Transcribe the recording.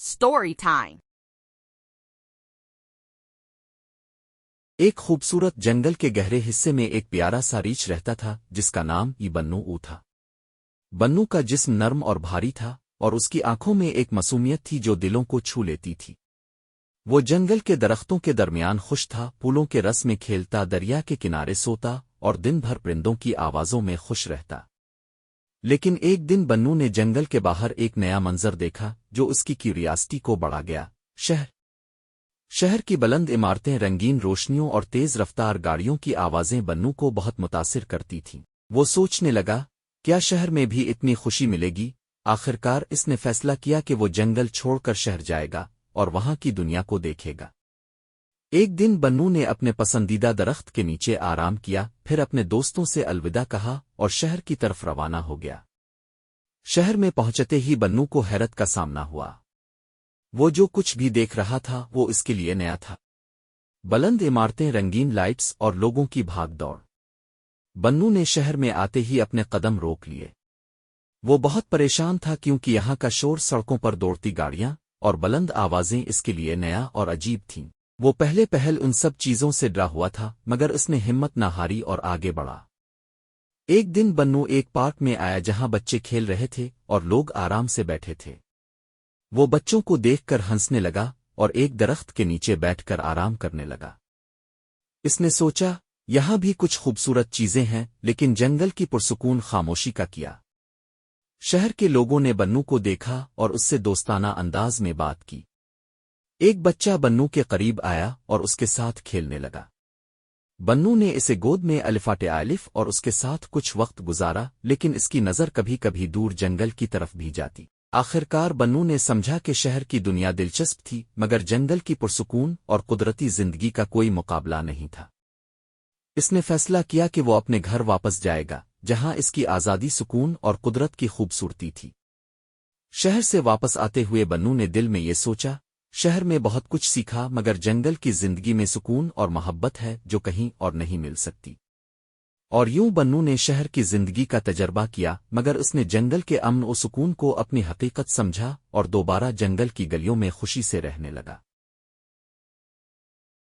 Story time. एक खूबसूरत जंगल के गहरे हिस्से में एक प्यारा सा रीछ रहता था, जिसका नाम ई बन्नू ऊ था। बन्नू का जिस्म नर्म और भारी था, और उसकी आँखों में एक मासूमियत थी जो दिलों को छू लेती थी। वो जंगल के दरख्तों के दरमियान खुश था, फूलों के रस में खेलता, दरिया के किनारे सोता, और दिन भर परिंदों की आवाजों में खुश रहता। लेकिन एक दिन बन्नू ने जंगल के बाहर एक नया मंजर देखा, जो उसकी क्यूरियासिटी को बढ़ा गया। शहर। शहर की बुलंद इमारतें रंगीन रोशनियों और तेज रफ्तार गाड़ियों की आवाज़ें बन्नू को बहुत मुतासिर करती थीं। वो सोचने लगा, क्या शहर में भी इतनी खुशी मिलेगी? आखिरकार इसने फैसला किया कि वो जंगल छोड़कर शहर जाएगा और वहाँ की दुनिया को देखेगा। एक दिन बन्नू ने अपने पसंदीदा दरख्त के नीचे आराम किया, फिर अपने दोस्तों से अलविदा कहा और शहर की तरफ़ रवाना हो गया। शहर में पहुँचते ही बन्नू को हैरत का सामना हुआ। वो जो कुछ भी देख रहा था, वो इसके लिए नया था। बुलंद इमारतें, रंगीन लाइट्स और लोगों की भाग दौड़। बन्नू ने शहर में आते ही अपने कदम रोक लिए। वो बहुत परेशान था क्योंकि यहाँ का शोर सड़कों पर दौड़ती गाड़ियाँ और बुलंद आवाज़ें इसके लिए नया और अजीब थीं। वो पहले पहल उन सब चीज़ों से डरा हुआ था, मगर उसने हिम्मत न हारी और आगे बढ़ा। एक दिन बन्नू एक पार्क में आया जहाँ बच्चे खेल रहे थे और लोग आराम से बैठे थे। वो बच्चों को देखकर हंसने लगा और एक दरख्त के नीचे बैठकर आराम करने लगा। इसने सोचा, यहाँ भी कुछ खूबसूरत चीज़ें हैं, लेकिन जंगल की पुरसकून खामोशी का किया। शहर के लोगों ने बन्नू को देखा और उससे दोस्ताना अंदाज में बात की। एक बच्चा बन्नू के करीब आया और उसके साथ खेलने लगा। बन्नू ने इसे गोद में अलिफाटे आलिफ और उसके साथ कुछ वक्त गुजारा, लेकिन इसकी नज़र कभी कभी दूर जंगल की तरफ़ भी जाती। आखिरकार बन्नू ने समझा कि शहर की दुनिया दिलचस्प थी, मगर जंगल की पुरसकून और कुदरती ज़िंदगी का कोई मुकाबला नहीं था। इसने फैसला किया कि वो अपने घर वापस जाएगा, जहाँ इसकी आज़ादी सुकून और कुदरत की खूबसूरती थी। शहर से वापस आते हुए बन्नू ने दिल में ये सोचा शहर में बहुत कुछ सीखा, मगर जंगल की ज़िंदगी में सुकून और मोहब्बत है, जो कहीं और नहीं मिल सकती। और यूँ बन्नू ने शहर की ज़िंदगी का तजर्बा किया, मगर उसने जंगल के अमन व सुकून को अपनी हकीकत समझा, और दोबारा जंगल की गलियों में खुशी से रहने लगा।